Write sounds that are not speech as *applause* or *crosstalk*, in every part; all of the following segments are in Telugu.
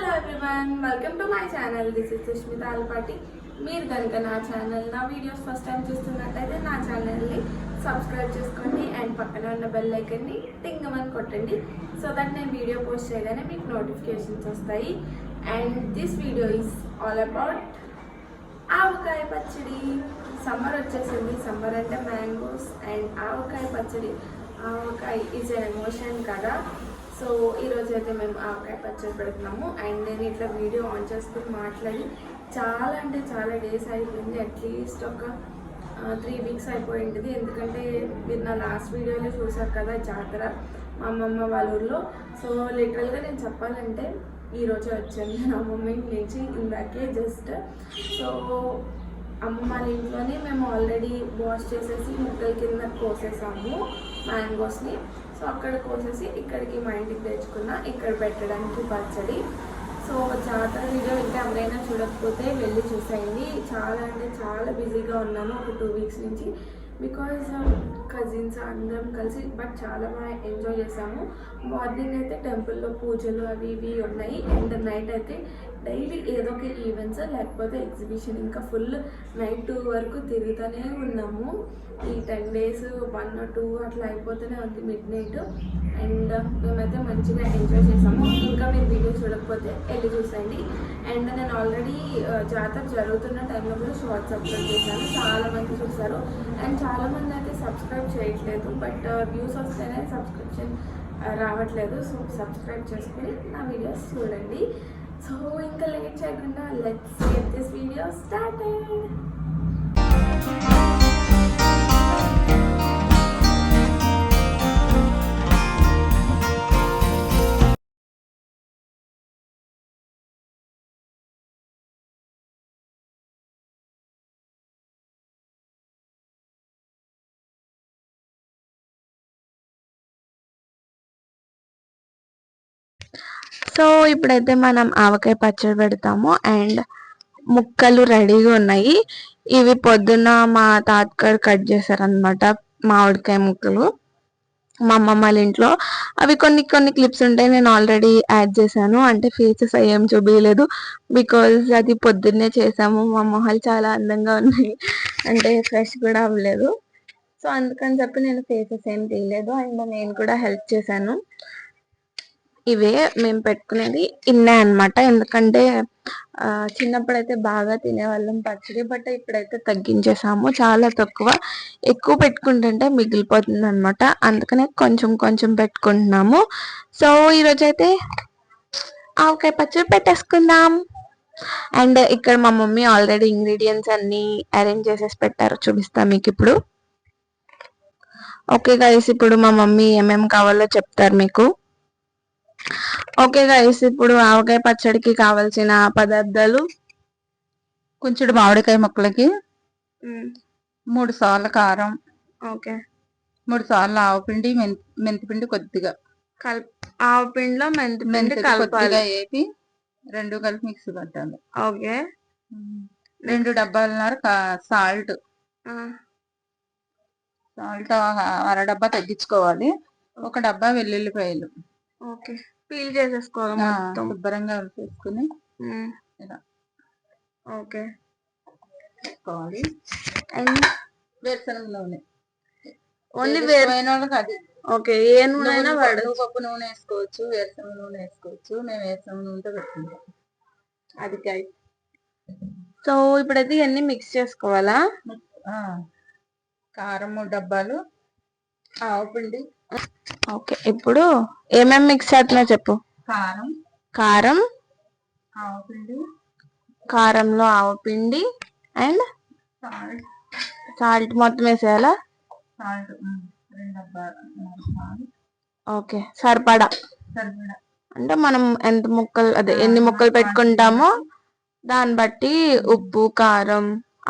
Hello everyone welcome to my channel this is Sushmita Alpati మీరు కనుక నా ఛానల్ నా వీడియోస్ ఫస్ట్ టైం చూస్తున్నట్టయితే నా ఛానల్ని సబ్స్క్రైబ్ చేసుకోండి అండ్ పక్కన ఉన్న బెల్ ఐకన్ని టింగమని కొట్టండి సో దట్ నేను వీడియో పోస్ట్ చేయగానే మీకు నోటిఫికేషన్స్ వస్తాయి. And this video is all about avakaya pachadi. Summer వచ్చేసింది. సమ్మర్ అంటే mangoes and avakaya pachadi. Avakaya is emotion కదా. సో ఈరోజు అయితే మేము ఆవకాయ పచ్చడి పెడుతున్నాము. అండ్ నేను ఇట్లా వీడియో ఆన్ చేసుకుని మాట్లాడి చాలా అంటే చాలా డేస్ అయిపోయింది. అట్లీస్ట్ ఒక త్రీ వీక్స్ అయిపోయింది. ఎందుకంటే మీరు నా లాస్ట్ వీడియోలో చూసారు కదా జాతర మా అమ్మమ్మ వాళ్ళ ఊర్లో. సో లిటరల్గా నేను చెప్పాలంటే ఈరోజు వచ్చాను. నేను అమ్మమ్మ ఇంటి నుంచి ఇందాకే జస్ట్ సో అమ్మమ్మ వాళ్ళ ఇంట్లోనే మేము ఆల్రెడీ వాష్ చేసేసి ముక్కల కింద కోసేసాము మ్యాంగోస్ని. సో అక్కడ కోసేసి ఇక్కడికి మా ఇంటికి తెచ్చుకున్న. ఇక్కడ పెట్టడానికి పచ్చడి. సో జాతర వీడియో ఇంకా ఎవరైనా చూడకపోతే వెళ్ళి చూసేయండి. చాలా అంటే చాలా బిజీగా ఉన్నాను ఒక టూ వీక్స్ నుంచి. బికాజ్ కజిన్స్ అందరం కలిసి బట్ చాలా బాగా ఎంజాయ్ చేసాము. మార్నింగ్ అయితే టెంపుల్లో పూజలు అవి ఇవి ఉన్నాయి. అండ్ నైట్ అయితే డైలీ ఏదో ఒక ఈవెంట్స్ లేకపోతే ఎగ్జిబిషన్ ఇంకా ఫుల్ నైట్ టూ వరకు తిరుగుతూనే ఉన్నాము. ఈ టెన్ డేస్ వన్ టూ అట్లా అయిపోతూనే ఉంది మిడ్ నైట్ అండ్ మేమైతే మంచిగా ఎంజాయ్ చేసాము. ఇంకా మీరు వీడియో చూడకపోతే వెళ్ళి చూసేయండి. అండ్ నేను ఆల్రెడీ uh, జాతర జరుగుతున్న టైంలో కూడా షార్ట్స్ అప్లోడ్ చేశాను. చాలామంది చూశారు చూస్తారు అండ్ చాలా మంది అయితే సబ్స్క్రైబ్ చేయట్లేదు. బట్ వ్యూస్ uh, వస్తేనే సబ్స్క్రిప్షన్ uh, రావట్లేదు. సో సబ్స్క్రైబ్ చేసుకుని నా వీడియోస్ చూడండి. సో ఇంకా లేట్ చేయకుండా let's get this video started so ఇప్పుడైతే మనం ఆవకాయ పచ్చడి పెడతాము అండ్ ముక్కలు రెడీగా ఉన్నాయి. ఇవి పొద్దున్న మా తాతగారు కట్ చేశారనమాట మామిడికాయ ముక్కలు. మా అమ్మమ్మ వాళ్ళ ఇంట్లో. అవి కొన్ని కొన్ని క్లిప్స్ ఉంటాయి. నేను ఆల్రెడీ యాడ్ చేశాను. అంటే ఫేసెస్ ఏం చూపించలేదు బికాజ్ అది పొద్దున్నే చేసాము. మా మొహాలు చాలా అందంగా ఉన్నాయి. అంటే ఫ్రెష్ కూడా అవ్వలేదు. సో అందుకని చెప్పి నేను ఫేసెస్ ఏం తీయలేదు. అండ్ నేను కూడా హెల్ప్ చేశాను. ఇవే మేము పెట్టుకునేది ఇన్నే అన్నమాట. ఎందుకంటే చిన్నప్పుడైతే బాగా తినేవాళ్ళం పచ్చడి బట్ ఇప్పుడైతే తగ్గించేసాము. చాలా తక్కువ. ఎక్కువ పెట్టుకుంటుంటే మిగిలిపోతుంది అనమాట అందుకనే కొంచెం కొంచెం పెట్టుకుంటున్నాము. సో ఈరోజు అయితే ఆవకాయ పచ్చడి పెట్టేసుకుందాం. అండ్ ఇక్కడ మా మమ్మీ ఆల్రెడీ ఇంగ్రీడియంట్స్ అన్ని అరేంజ్ చేసేసి పెట్టారు. చూపిస్తా మీకు ఇప్పుడు ఓకే గైస్ ఇప్పుడు మా మమ్మీ ఏమేమి కావాలో చెప్తారు మీకు. ఓకే గైస్ ఇప్పుడు ఆవకాయ పచ్చడికి కావాల్సిన పదార్థాలు. కొంచెం మామిడికాయ ముక్కలకి మూడు సార్లు కారం. ఓకే. మూడు సార్లు ఆవపిండి మెంతి మెంతిపిండి కొద్దిగా. కల్ ఆవు పిండిలో మెంతి మెంతి కొద్దిగా వేపి రెండు కలిపి మిక్సీ పట్టాలి. ఓకే. రెండు డబ్బాలన్నర సాల్ట్. సాల్ట్ అర డబ్బా తగ్గించుకోవాలి. ఒక డబ్బా వెల్లుల్లిపాయలు. ఓకే. పీల్ చేసేసుకోవాలి మొత్తం. శుభ్రంగా వేసుకుని ఉమ్, ఇలా. ఓకే. వేసుకోవాలి అండ్ వేరుశనగ నూనె ఓన్లీ వాళ్ళకి అది. ఓకే ఏ నూనె అయినా వాడచ్చు. పప్పు నూనె వేసుకోవచ్చు వేరుశనగ నూనె వేసుకోవచ్చు. మేము వేరుశనగ నూనెతో పెట్టుకుంటాం. అది కాయ. సో ఇప్పుడైతే ఇవన్నీ మిక్స్ చేసుకోవాలా? ఆ, కారం మూడు డబ్బాలు ఆవపిండి ఓకే ఇప్పుడు ఏమేమి మిక్స్ చేస్తున్నా చెప్పు? కారం. కారం. ఆవపిండి కారంలో ఆవపిండి అండ్ సాల్ట్. మొత్తం వేసేయాలా? సాల్ట్ ఓకే సరిపడా. సరిపడా. అంటే మనం ఎంత ముక్కలు అదే ఎన్ని ముక్కలు పెట్టుకుంటామో దాన్ని బట్టి ఉప్పు కారం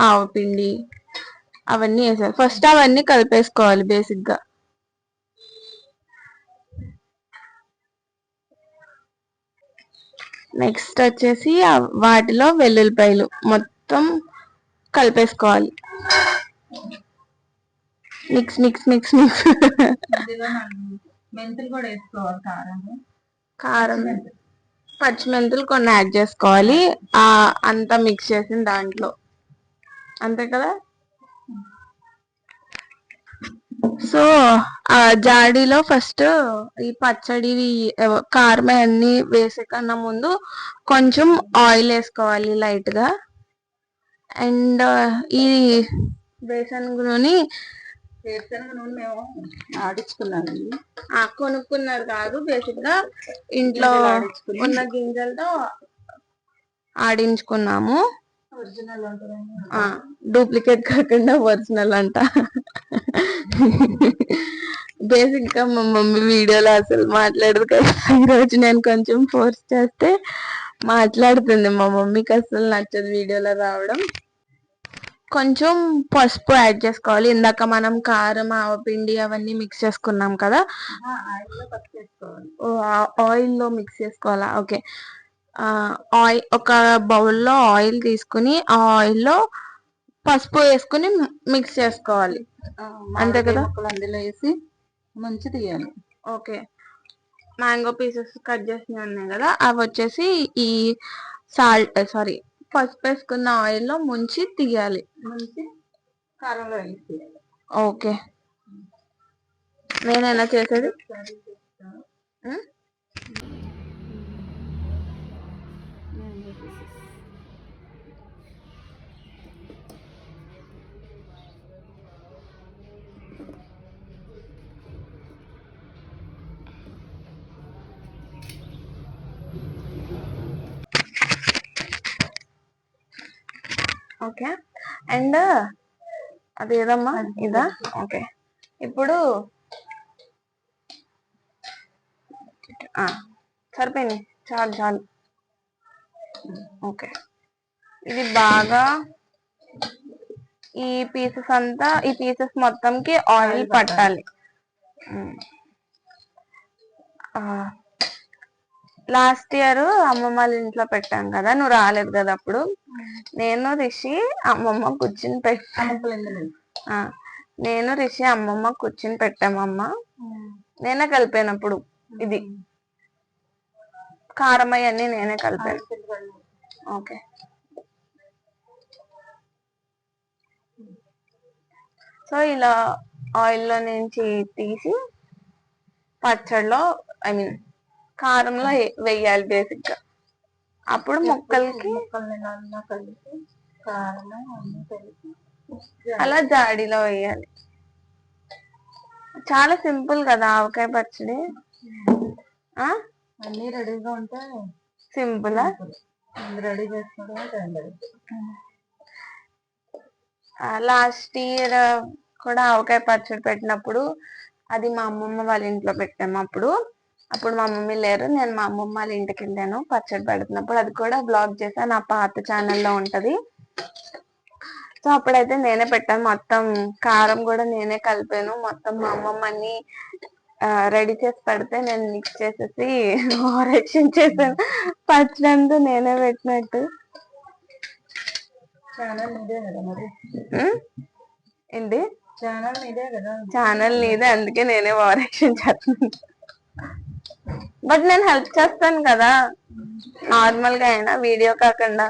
ఆవపిండి అవన్నీ వేసారు ఫస్ట్ అవన్నీ కలిపేసుకోవాలి బేసిక్గా. నెక్స్ట్ వచ్చేసి వాటిలో వెల్లుల్లిపాయలు మొత్తం కలిపేసుకోవాలి. మిక్స్ మిక్స్ మిక్స్ మిక్స్ మెంతులు కూడా వేసుకోవాలి కారం. కారం మెంతులు పచ్చిమెంతులు కొన్ని యాడ్ చేసుకోవాలి. అంతా మిక్స్ చేసిన దాంట్లో. అంతే కదా? సో ఆ జాడీలో ఫస్ట్ ఈ పచ్చడి కారం అన్ని వేసే కన్నా ముందు కొంచెం ఆయిల్ వేసుకోవాలి లైట్గా అండ్ ఈ బేసన్ నూనె నూనె మేము ఆడించుకున్నామండి. ఆ, కొనుక్కున్నది కాదు బేసిక్గా ఇంట్లో. ఉన్న గింజలతో ఆడించుకున్నాము. డూప్లికేట్ కాకుండా ఒరిజినల్ అంట. బేసిక్గా మా మమ్మీ వీడియోలో అసలు మాట్లాడదు కదా. ఈ రోజు నేను కొంచెం ఫోర్స్ చేస్తే మాట్లాడుతుంది మా మమ్మీకి అసలు నచ్చదు వీడియోలో రావడం. కొంచెం పసుపు యాడ్ చేసుకోవాలి. ఇందాక మనం కారం ఆవపిండి అవన్నీ మిక్స్ చేసుకున్నాం కదా. ఆయిల్లో మిక్స్ చేసుకోవాలా? ఓకే. ఆయిల్ ఒక బౌల్లో ఆయిల్ తీసుకుని ఆ ఆయిల్లో పసుపు వేసుకుని మిక్స్ చేసుకోవాలి. అంతే కదా? అందులో వేసి ముంచి తీయాలి. ఓకే. మ్యాంగో పీసెస్ కట్ చేసినవి ఉన్నాయి కదా? అవి వచ్చేసి ఈ సాల్ట్ సారీ పసుపు వేసుకున్న ఆయిల్లో ముంచి తీయాలి. ముంచి కారంలో వేసి ఓకే. నేనైనా చేసేది? ఓకే. అండ్ అది ఏదమ్మా ఇదా? ఓకే. ఇప్పుడు సరిపోయింది. చాలు చాలు. ఓకే. ఇది బాగా ఈ పీసెస్ అంతా ఈ పీసెస్ మొత్తంకి ఆయిల్ పట్టాలి. లాస్ట్ ఇయర్ అమ్మమ్మ వాళ్ళ ఇంట్లో పెట్టాం కదా నువ్వు రాలేదు కదా అప్పుడు. నేను రిషి అమ్మమ్మ కూర్చుని పెట్టా నేను రిషి అమ్మమ్మ కూర్చుని పెట్టామమ్మ నేనే కలిపానప్పుడు ఇది. కారం అవన్నీ నేనే కలిపాను. ఓకే. సో ఇలా ఆయిల్లో నుంచి తీసి పచ్చడిలో ఐ మీన్ కారంలో వెయ్యాలి బేసిక్గా అప్పుడు ముక్కలకి అలా కలిపి కారం అన్నీ కలిపి అలా జాడీలో వేయాలి చాలా సింపుల్ కదా ఆవకాయ పచ్చడి. ఆ? అన్నీ రెడీగా ఉంటే సింపులా? రెడీ పడుతుంది లాస్ట్ ఇయర్ కూడా ఆవకాయ పచ్చడి పెట్టినప్పుడు అది మా అమ్మమ్మ వాళ్ళ ఇంట్లో పెట్టాము అప్పుడు. అప్పుడు మా మమ్మీ లేరు నేను మా అమ్మమ్మ వాళ్ళ ఇంటికి వెళ్ళాను పచ్చడి పెడుతున్నప్పుడు అది కూడా బ్లాగ్ చేశాను నా పాత ఛానల్లో ఉంటది. సో అప్పుడైతే నేనే పెట్టాను మొత్తం కారం కూడా నేనే కలిపాను మొత్తం మా అమ్మమ్మ అన్ని రెడీ చేసి పెడితే నేను మిక్స్ చేసేసి ఓవరాక్షన్ *laughs* చేశాను. పచ్చడి అంతా నేనే పెట్టినట్టు? ఏంటి? ఛానల్ నీదే అందుకే నేనే ఓవరాక్షన్ చేస్తున్నాను. బట్ నేను హెల్ప్ చేస్తాను కదా. నార్మల్గా అయినా వీడియో కాకుండా.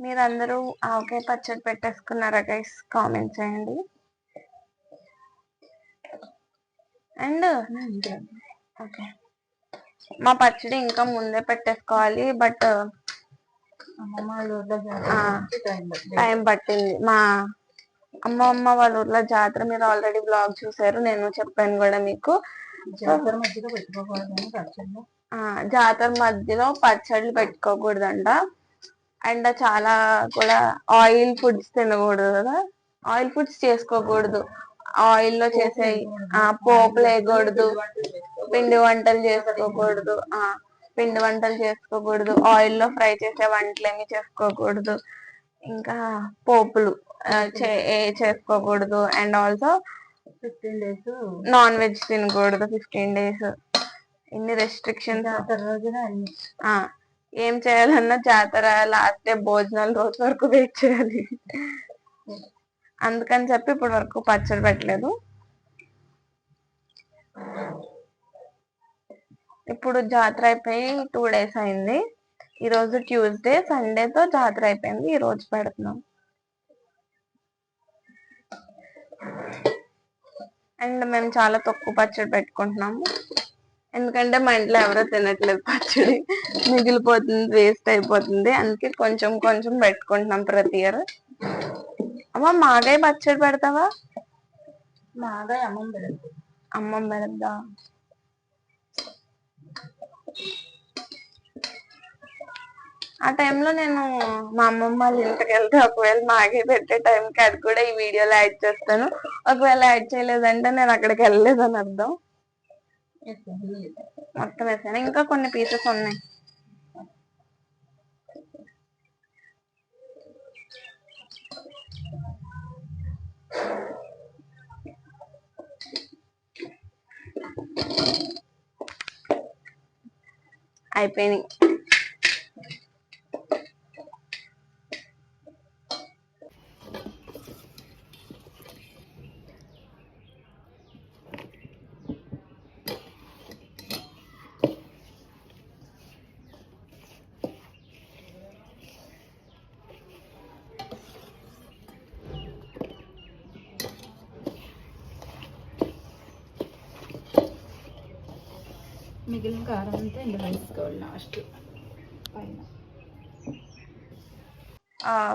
మీరందరూ ఆవకాయ పచ్చడి పెట్టేసుకున్నారా గైస్ కామెంట్ చేయండి. And okay. మా పచ్చడి ఇంకా ముందే పెట్టేసుకోవాలి బట్ టైం పట్టింది. మా అమ్మమ్మ వాళ్ళ ఊర్లో జాతర మీరు ఆల్రెడీ బ్లాగ్ చూసారు నేను చెప్పాను కూడా మీకు. జాతర మధ్యలో జాతర మధ్యలో పచ్చళ్ళు పెట్టుకోకూడదంట. అండ్ చాలా కూడా ఆయిల్ ఫుడ్స్ తినకూడదు కదా. ఆయిల్ ఫుడ్స్ చేసుకోకూడదు. ఆయిల్లో చేసే ఆ పోపులు వేయకూడదు పిండి వంటలు చేసుకోకూడదు. ఆ పిండి వంటలు చేసుకోకూడదు. ఆయిల్లో ఫ్రై చేసే వంటలు ఏమి చేసుకోకూడదు. ఇంకా పోపులు చేసుకోకూడదు. And also fifteen days. Non veg తినకూడదు ఫిఫ్టీన్ డేస్. ఇన్ని రెస్ట్రిక్షన్స్ ఏం చేయాలన్నా జాతర లాస్ట్ డే భోజనాలు రోజు వరకు వెయిట్ చేయాలి. అందుకని చెప్పి ఇప్పటి వరకు పచ్చడి పెట్టలేదు. ఇప్పుడు జాతర అయిపోయి టూ డేస్ అయింది. ఈ రోజు ట్యూస్డే సండేతో జాతర అయిపోయింది. ఈ రోజు పెడుతున్నాం. అండ్ మేము చాలా తక్కువ పచ్చడి పెట్టుకుంటున్నాము. ఎందుకంటే మా ఇంట్లో ఎవరో తినట్లేదు పచ్చడి. మిగిలిపోతుంది వేస్ట్ అయిపోతుంది. అందుకే కొంచెం కొంచెం పెట్టుకుంటున్నాం ప్రతి ఇయర్. అమ్మ మాగాయ పచ్చడి పెడతావా? మాగా అమ్మం పెడతాం అమ్మమ్మ పెడద్దా? ఆ టైంలో నేను మా అమ్మమ్మ వాళ్ళ ఇంటికి వెళ్తే ఒకవేళ మాగే పెట్టే టైంకి అది కూడా ఈ వీడియోలో యాడ్ చేస్తాను. ఒకవేళ యాడ్ చేయలేదంటే నేను అక్కడికి వెళ్ళలేదని అర్థం. మొత్తం వేసాను. ఇంకా కొన్ని పీసెస్ ఉన్నాయి. అయిపోయినాయి. మిగిలిన కారం అంతా ఇందులో వేసుకోవాలి లాస్ట్ పైన.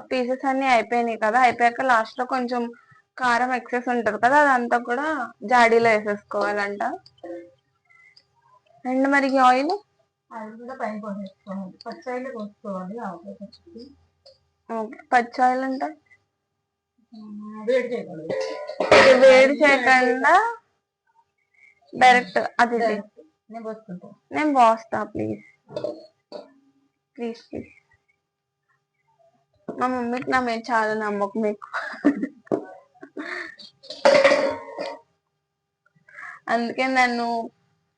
పీసెస్ అన్ని అయిపోయినాయి కదా అయిపోయాక లాస్ట్లో కొంచెం కారం ఎక్సెస్ ఉంటది కదా అదంతా కూడా జాడీలో వేసేసుకోవాలంట. అండ్ మరి ఆయిల్ అది కూడా పైన పోసేసుకోవాలి. పచ్చాయిలు పోసుకోవాలి ఆవకాయ పచ్చికి ఓకే పచ్చి ఆయిల్ అంటే? వేడి చేయకుండా డైరెక్ట్ అది ఇది. నేను పోసుకుంటాను నేను పోస్తా ప్లీజ్ ప్లీజ్ ప్లీజ్ మా మమ్మీకి నా మీద చాలా నమ్మకం మీకు అందుకే నన్ను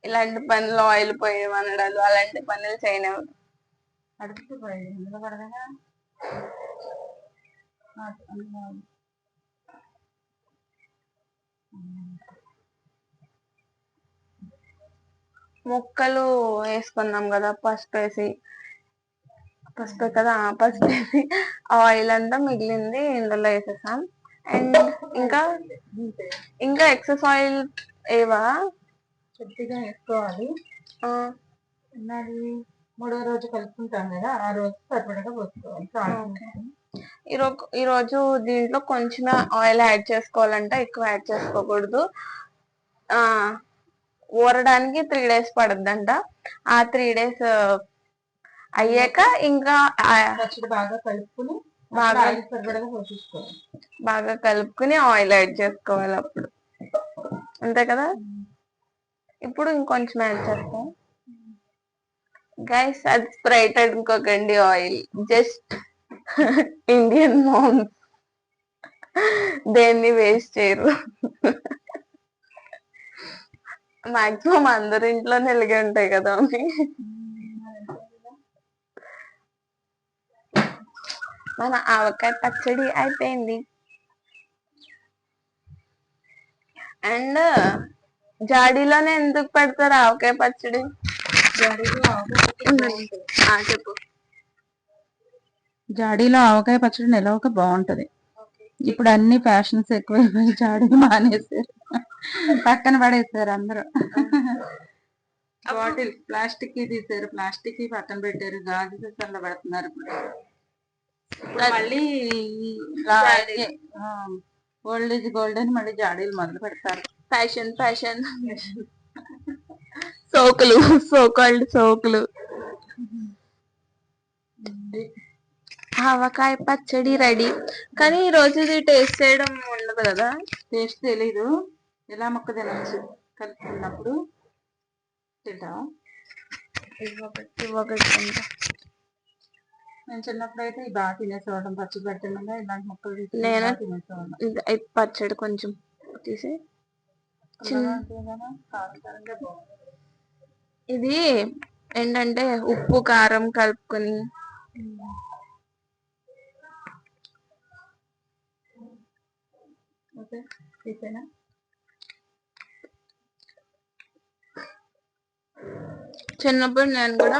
ఇలాంటి పనులు ఆయిల్ పోయేమనడాలు అలాంటి పనులు చేయనివ్వదు అడుగుతూ పోయి ఇందులో ముక్కలు వేసుకున్నాం కదా పసుపు వేసి. పసుపు కదా? పసుపు వేసి. ఆయిల్ అంతా మిగిలింది ఇందులో వేసేసాం. అండ్ ఇంకా ఇంకా ఎక్సెస్ ఆయిల్ ఏవా? కొద్దిగా వేసుకోవాలి. మరి మూడో రోజు కలుపుకుంటాం కదా ఆ రోజు సరిపడగా పోసుకోవాలి. ఈ రోజు దీంట్లో కొంచెమే ఆయిల్ యాడ్ చేసుకోవాలంట ఎక్కువ యాడ్ చేసుకోకూడదు. ఆ. ఊరడానికి త్రీ డేస్ పడుద్దంట. ఆ త్రీ డేస్ అయ్యాక ఇంకా బాగా కలుపుకుని బాగా- బాగా కలుపుకుని ఆయిల్ యాడ్ చేసుకోవాలి అప్పుడు. అంతే కదా? ఇప్పుడు ఇంకొంచెం యాడ్ చేస్తాం. గైస్ అది స్ప్రైట్ అనుకోకండి ఆయిల్. జస్ట్ *laughs* ఇండియన్ మామ్ దేన్ని వేస్ట్ చేయరు. మాక్సిమం అందరి ఇంట్లో నిలిగి ఉంటాయి కదా అవి. మన ఆవకాయ పచ్చడి అయిపోయింది. అండ్ జాడీలోనే ఎందుకు పెడతారు ఆవకాయ పచ్చడి? జాడీలో ఆవకాయ పచ్చడి బాగుంటది. ఆ, చెప్పు. జాడీలో ఆవకాయ పచ్చడి నిలవక బాగుంటది. ఇప్పుడు అన్ని ఫ్యాషన్స్ ఎక్కువైపోయి జాడీలు మానేసారు. పక్కన పడేసారు అందరూ. బాటిల్ ప్లాస్టిక్ తీసారు ప్లాస్టిక్ పక్కన పెట్టారు గాజు సీసాల్లో పెడుతున్నారు. ఇప్పుడు మళ్ళీ ఓల్డ్ ఏజ్ గోల్డ్ అని మళ్ళీ జాడీలు మొదలు పెడతారు. Fashion fashion. సోకులు సో కాల్డ్ సోకులు ఆవకాయ పచ్చడి రెడీ. కానీ ఈ రోజు ఇది టేస్ట్ చేయడం ఉండదు కదా? టేస్ట్ తెలీదు. ఎలా మొక్క తినచ్చు కలుపుకున్నప్పుడు తింటావా? కొంచెం. నేను చిన్నప్పుడు అయితే ఈ బాగా తినేసేవాళ్ళం పచ్చి పెట్టిన ఇలాంటి మొక్కలు నేను- తినేసేవాళ్ళం. పచ్చడి కొంచెం తీసి. ఇది ఏంటంటే ఉప్పు కారం కలుపుకొని ఓకే చిన్నప్పుడు నేను కూడా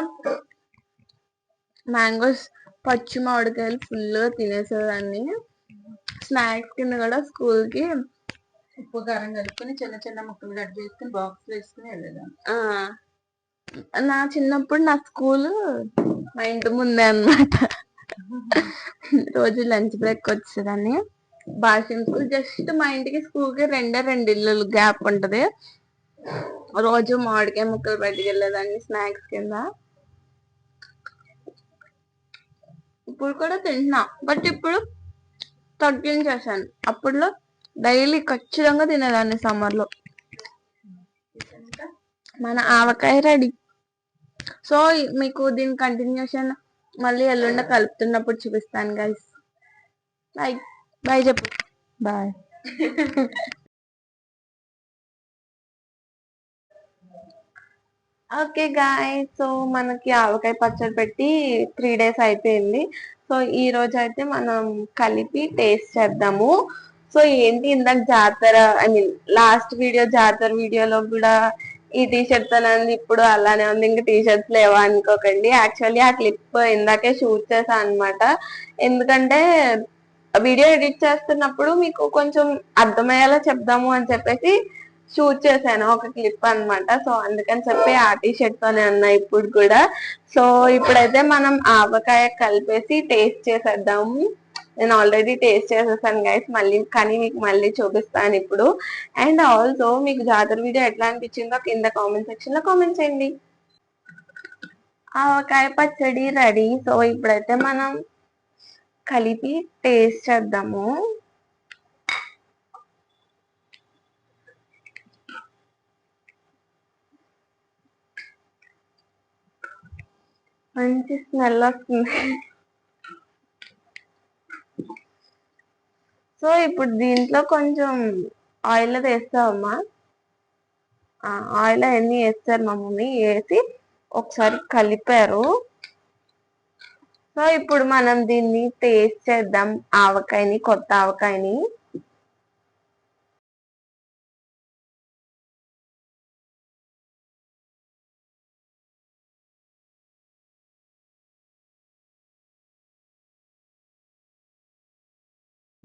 మ్యాంగోస్ పచ్చి మామిడికాయలు ఫుల్గా తినేసేదాన్ని. స్నాక్స్ కింద కూడా స్కూల్కి ఉప్పు కారం కలుపుకొని చిన్న చిన్న ముక్కలు కట్ చేసుకుని బాక్స్ వేసుకుని వెళ్ళేదాన్ని. ఆ, నా చిన్నప్పుడు నా స్కూల్ మా ఇంటి ముందే అన్నమాట. రోజు లంచ్ బ్రేక్ వచ్చేదాన్ని. భాషం స్కూల్ జస్ట్ మా ఇంటికి స్కూల్కి రెండే రెండు ఇల్లు గ్యాప్ ఉంటది. రోజు మామిడికాయ ముక్కలు పట్టుకెళ్ళేదాన్ని స్నాక్స్ కింద. ఇప్పుడు కూడా తింటున్నా. బట్ ఇప్పుడు తగ్గించేసాను అప్పుడులో డైలీ ఖచ్చితంగా తినేదాన్ని సమ్మర్లో మన ఆవకాయ రెడీ. సో మీకు దీని కంటిన్యూషన్ మళ్ళీ ఎల్లుండ కలుపుతున్నప్పుడు చూపిస్తాను గైస్ బాయ్ బాయ్ చెప్పు. బాయ్ *laughs* ఓకే గాయ్ సో మనకి ఆవకాయ పచ్చడి పెట్టి త్రీ డేస్ అయిపోయింది. సో ఈ రోజు అయితే మనం కలిపి టేస్ట్ చేద్దాము. సో ఏంటి ఇందాక జాతర ఐ మీన్ లాస్ట్ వీడియో జాతర వీడియోలో కూడా ఈ టీ షర్ట్ అనేది ఇప్పుడు అలానే ఉంది ఇంకా టీ షర్ట్స్ లేవా అనుకోకండి. యాక్చువల్లీ ఆ క్లిప్ ఇందాకే షూట్ చేసా అనమాట ఎందుకంటే వీడియో ఎడిట్ చేస్తున్నప్పుడు మీకు కొంచెం అర్థమయ్యేలా చెప్దాము అని చెప్పేసి షూట్ చేశాను ఒక క్లిప్ అన్నమాట. సో అందుకని చెప్పి ఆ టీ షర్ట్ తోనే అన్నా ఇప్పుడు కూడా. సో ఇప్పుడైతే మనం ఆవకాయ కలిపేసి టేస్ట్ చేసేద్దాము నేను ఆల్రెడీ టేస్ట్ చేసేసాను గైస్ మళ్ళీ కానీ మీకు మళ్ళీ చూపిస్తాను ఇప్పుడు. అండ్ ఆల్సో మీకు జాతర వీడియో ఎట్లా అనిపించిందో కింద కామెంట్ సెక్షన్లో కామెంట్ చేయండి. ఆవకాయ పచ్చడి రెడీ సో ఇప్పుడైతే మనం కలిపి టేస్ట్ చేద్దాము. మంచి స్మెల్ వస్తుంది. సో ఇప్పుడు దీంట్లో కొంచెం ఆయిల్ వేస్తామమ్మా ఆయిల్ అవన్నీ వేస్తారు మా మమ్మీ. వేసి ఒకసారి కలిపారు. సో ఇప్పుడు మనం దీన్ని టేస్ట్ చేద్దాం. ఆవకాయని కొత్త ఆవకాయని.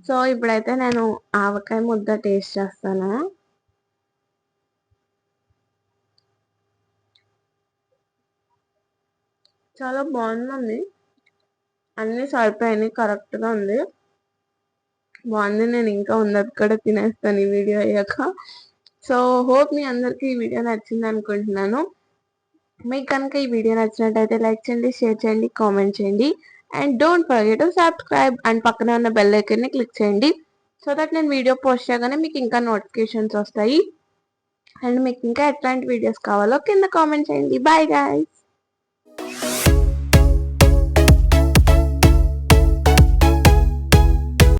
సో ఇప్పుడైతే నేను ఆవకాయ ముద్ద టేస్ట్ చేస్తాను. చాలా బాగుందండి. అన్నీ సరిపోయాయి కరెక్ట్గా ఉంది. బాగుంది నేను ఇంకా ఉన్నది కూడా తినేస్తాను ఈ వీడియో అయ్యాక. సో హోప్ మీ అందరికీ ఈ వీడియో నచ్చింది అనుకుంటున్నాను. మీకు కనుక ఈ వీడియో నచ్చినట్టయితే లైక్ చేయండి షేర్ చేయండి కామెంట్ చేయండి. And don't forget to subscribe and పక్కన ఉన్న బెల్ ఐకన్ని క్లిక్ చేయండి. సో దట్ నేను వీడియో పోస్ట్ చేయగానే మీకు ఇంకా నోటిఫికేషన్స్ వస్తాయి. అండ్ మీకు ఇంకా ఎట్లాంటి వీడియోస్ కావాలో కింద కామెంట్ చేయండి. Bye guys